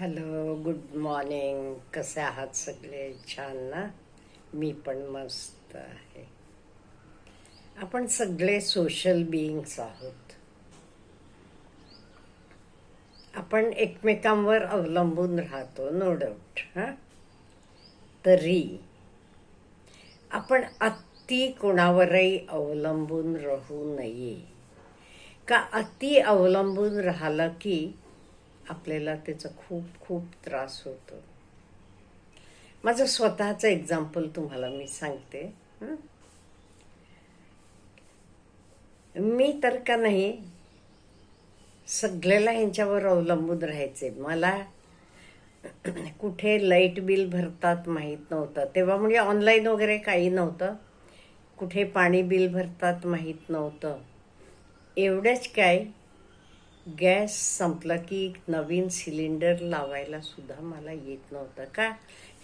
Hello good morning. कसे आहात सगळे? छान ना? मी पण मस्त आहे. आपण सगळे सोशल बिईंग्स आहोत. आपण एकमेकांवर अवलंबून राहतो नो डाऊट हां? तरी आपण अति कोणावरही अवलंबून राहू नये. का अति अवलंबून राहिलं की आपल्याला त्याचा खूप खूप त्रास होतो. माझं स्वतःचं एक्झाम्पल तुम्हाला मी सांगते मी तर का नाही सगळ्याला ह्यांच्यावर अवलंबून राहायचे. मला कुठे लाइट बिल भरतात माहीत नव्हतं. तेव्हा म्हणजे ऑनलाईन वगैरे काही नव्हतं. कुठे पाणी बिल भरतात माहीत नव्हतं. एवढंच काय गॅस संपला की नवीन सिलेंडर लावायला सुद्धा मला येत नव्हतं. का?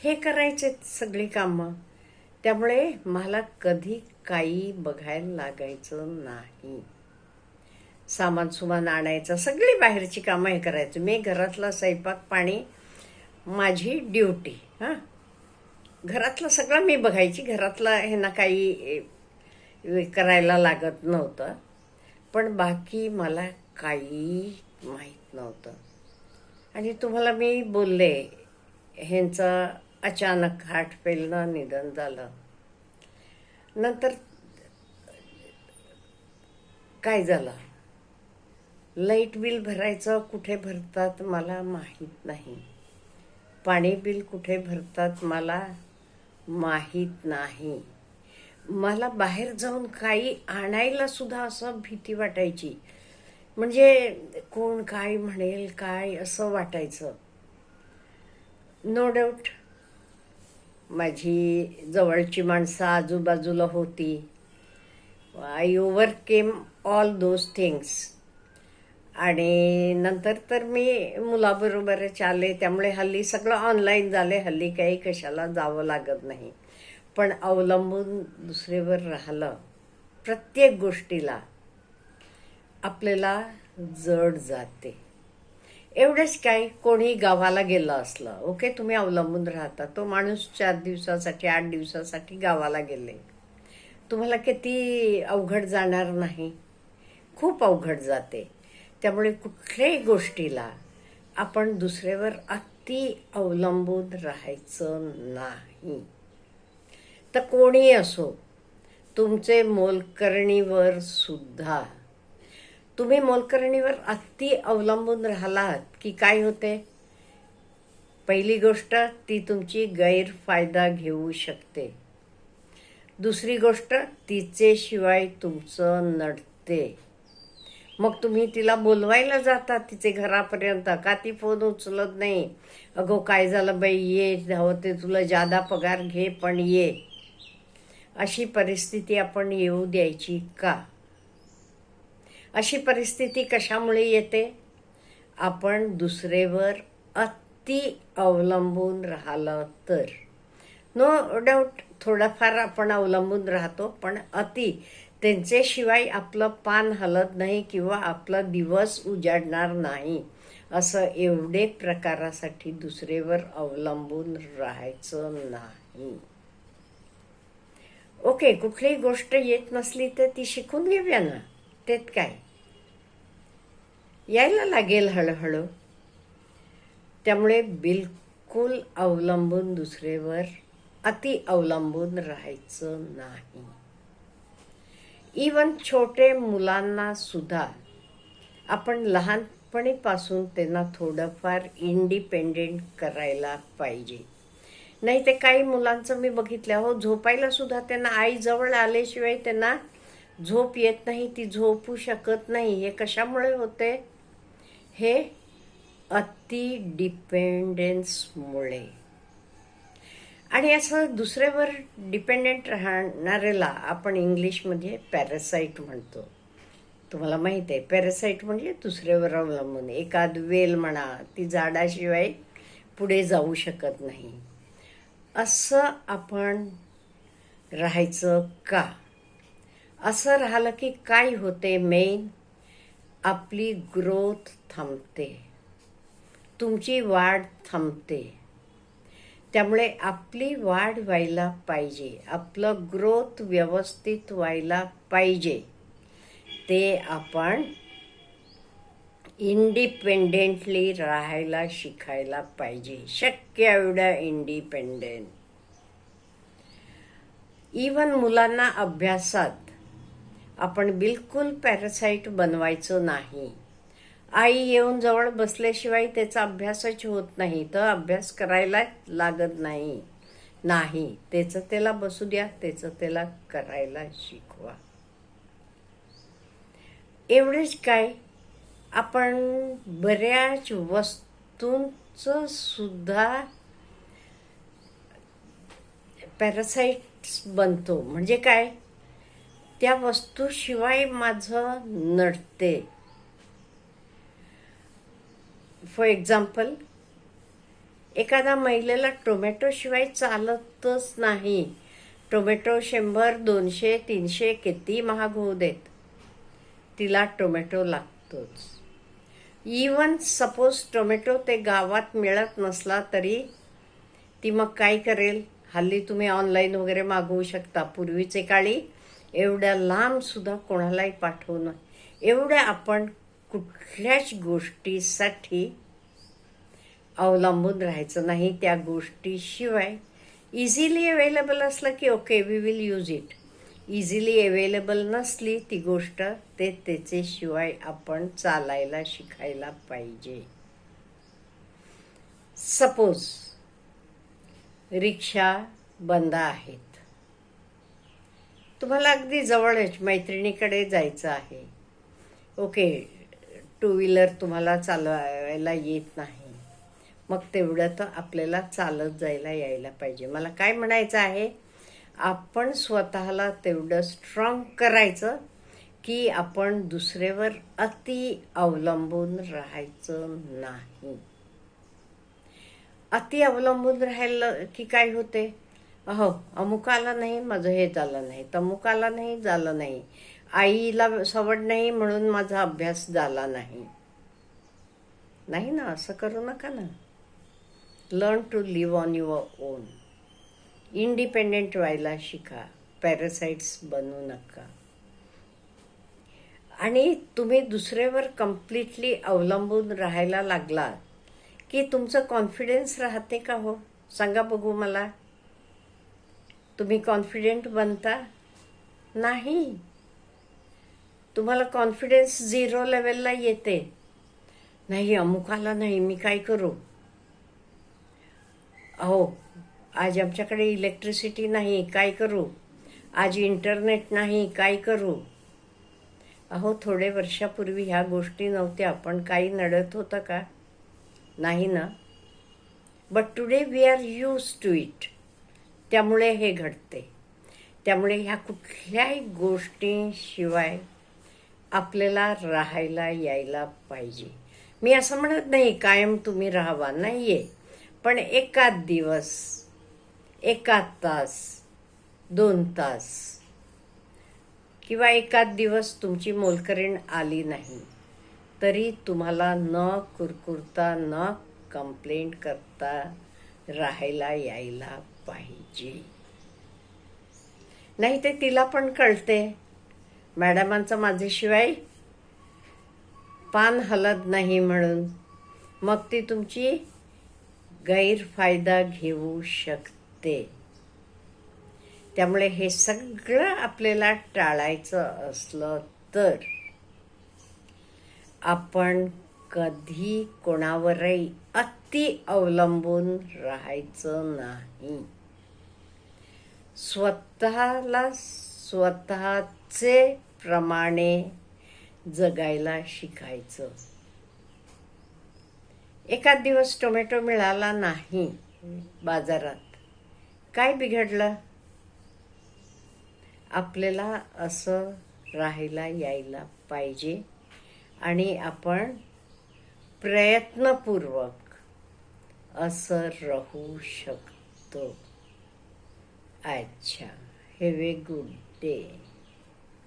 हे करायचे सगळी कामं. त्यामुळे मला कधी काही बघायला लागायचं नाही. सामान सुमान आणायचं सगळी बाहेरची कामं हे करायचं. मी घरातला स्वयंपाक पाणी माझी ड्युटी हां. घरातलं सगळं मी बघायची. घरातलं हे ना काही करायला लागत नव्हतं. पण बाकी मला काही माहीत नव्हतं. आणि तुम्हाला मी बोलले ह्यांचं अचानक हार्ट फेलनं निधन झालं. नंतर काय झालं? लाइट बिल भरायचं कुठे भरतात मला माहीत नाही. पाणी बिल कुठे भरतात मला माहीत नाही. मला बाहेर जाऊन काही आणायला सुद्धा असं भीती वाटायची. म्हणजे कोण काय म्हणेल काय असं वाटायचं. नो डाऊट माझी जवळची माणसं आजूबाजूला होती. I overcame all those things आणि नंतर तर मी मुलाबरोबरच आले त्यामुळे हल्ली सगळं ऑनलाईन झाले हल्ली काही कशाला जावं लागत नाही. पण अवलंबून दुसरीवर राहिलं प्रत्येक गोष्टीला. आपल्याला जड जाते. एवढंच काय कोणी गावाला गेलं असलं ओके तुम्ही अवलंबून राहता तो माणूस चार दिवसासाठी आठ दिवसासाठी गावाला गेले. तुम्हाला किती अवघड जाणार नाही. खूप अवघड जाते. त्यामुळे कुठल्याही गोष्टीला आपण दुसऱ्यावर अति अवलंबून राहायचं नाही. तर कोणी असो तुमचे मोलकरणीवर सुद्धा तुम्ही मोलकरणीवर अति अवलंबून राहिलात की काय होते? पहिली गोष्ट ती तुमची गैरफायदा घेऊ शकते. दुसरी गोष्ट तिचे शिवाय तुमचं नडते. मग तुम्ही तिला बोलवायला जाता तिचे घरापर्यंत. का ती फोन उचलत नाही? अगो काय झालं बाई? ये धावते तुला जादा पगार घे पण ये. अशी परिस्थिती आपण येऊ द्यायची का? अशी परिस्थिती कशामुळे येते? आपण दुसरेवर अति अवलंबून राहिलं तर. नो डाऊट थोडाफार आपण अवलंबून राहतो पण अति. त्यांच्याशिवाय आपलं पान हलत नाही किंवा आपला दिवस उजाडणार नाही. असं एवढे प्रकारासाठी दुसरेवर अवलंबून राहायचं नाही. ओके कुठलीही गोष्ट येत नसली तर ती शिकून घेऊया ना. तेच काय? यायला लागेल हळूहळू. त्यामुळे बिलकुल अवलंबून दुसरेवर अति अवलंबून राहायचं नाही. इवन छोटे मुलांना सुद्धा आपण लहानपणीपासून त्यांना थोडंफार इंडिपेंडेंट करायला पाहिजे. नाही ते काही मुलांचं मी बघितलं हो झोपायला सुद्धा त्यांना आई जवळ आल्याशिवाय त्यांना झोप येत नाही ती झोपू शकत नाही. हे कशामुळे होते हे अति डिपेंडन्समुळे आणि असं दुसऱ्यावर डिपेंडेंट राहणाऱ्याला आपण इंग्लिशमध्ये पॅरासाईट म्हणतो. तुम्हाला माहीत आहे पॅरासाईट म्हणजे दुसऱ्यावर अवलंबून एखाद वेल म्हणा ती झाडाशिवाय पुढे जाऊ शकत नाही. असं आपण राहायचं का? असं राहिलं की काय होते मेन आपली ग्रोथ थांबते. तुमची वाढ थांबते. त्यामुळे आपली वाढ व्हायला पाहिजे. आपलं ग्रोथ व्यवस्थित व्हायला पाहिजे. ते आपण इंडिपेंडेंटली राहायला शिकायला पाहिजे. शक्य एवढं इंडिपेंडेंट इवन मुलांना अभ्यासात आपण बिलकुल पॅरासाईट बनवायचं नाही. आई येऊन जवळ बसल्याशिवाय त्याचा अभ्यासच होत नाही तर अभ्यास करायला लागत नाही. नाही त्याचं त्याला बसू द्या त्याचं त्याला करायला शिकवा. एवढेच काय? आपण बऱ्याच वस्तूंचं सुद्धा पॅरासाईट्स बनतो. म्हणजे काय? त्या वस्तूशिवाय माझं नडते. फॉर एक्झाम्पल एखाद्या महिलेला टोमॅटोशिवाय चालतच नाही. टोमॅटो शंभर दोनशे तीनशे किती महाग होऊ देत? तिला टोमॅटो लागतोच. इवन सपोज टोमॅटो ते गावात मिळत नसला तरी ती मग काय करेल? हल्ली तुम्ही ऑनलाईन वगैरे मागवू शकता. पूर्वीचे काळी एवढ्या लांबसुद्धा कोणालाही कोणालाही पाठवणं एवढ्या आपण कुठल्याच गोष्टीसाठी अवलंबून राहायचं नाही त्या गोष्टीशिवाय. इझिली अवेलेबल असलं की okay we will use it easily available नसली ती गोष्ट ते त्याच्याशिवाय आपण चालायला शिकायला पाहिजे. सपोज रिक्षा बंद आहेत. तुम्हाला अगदी जवळच मैत्रिणीकडे जायचं आहे. ओके टू व्हीलर तुम्हाला चालवायला येत नाही. मग तेवढं तर आपल्याला चालत जायला यायला पाहिजे. मला काय म्हणायचं आहे? आपण स्वतःला तेवढं स्ट्रॉंग करायचं की आपण दुसऱ्यावर अति अवलंबून राहायचं नाही. अति अवलंबून राहिलं की काय होते? अहो अमुक आला नाही माझं हे झालं नाही. तमुक आला नाही झालं नाही. आईला सवड नाही म्हणून माझा अभ्यास झाला नाही. नाही ना असं करू नका ना. Learn to live on your own independent व्हायला शिका. पॅरासाइट्स बनू नका. आणि तुम्ही दुसऱ्यावर कम्प्लिटली अवलंबून राहायला लागला की तुमचं कॉन्फिडन्स राहते का हो? सांगा बघू मला. तुम्ही कॉन्फिडेंट बनता? नाही. तुम्हाला कॉन्फिडन्स झिरो लेवलला येते. नाही अमुकाला नाही मी काय करू? अहो आज आमच्याकडे इलेक्ट्रिसिटी नाही काय करू? आज इंटरनेट नाही काय करू? अहो थोडे वर्षापूर्वी ह्या गोष्टी नव्हत्या पण काही नडत होतं का? नाही ना. But today we are use to it त्यामुळे हे घडते. त्यामुळे ह्या कुठल्याही गोष्टींशिवाय आपल्याला राहायला यायला पाहिजे. मी असं म्हणत नाही कायम तुम्ही राहावा. नाही आहे पण एकाच दिवस एकाच तास दोन तास किंवा एकाच दिवस तुमची मोलकरीण आली नाही तरी तुम्हाला न कुरकुरता न कंप्लेंट करता राहायला यायला पाहिजे. नाही ते तिला पण कळते. मॅडमांचं माझ्याशिवाय पान हलत नाही म्हणून. मग ती तुमची गैरफायदा घेऊ शकते. त्यामुळे हे सगळं आपल्याला टाळायचं असलं तर. आपण कधी कोणावरही अति अवलंबून राहायचं नाही. स्वतःला स्वतःचे प्रमाणे जगायला शिकायचं. एखाद दिवस टोमॅटो मिळाला नाही बाजारात काय बिघडलं? आपल्याला असं राहायला यायला पाहिजे आणि आपण प्रयत्नपूर्वक असं राहू शकतो. अच्छा हॅव ए गुड डे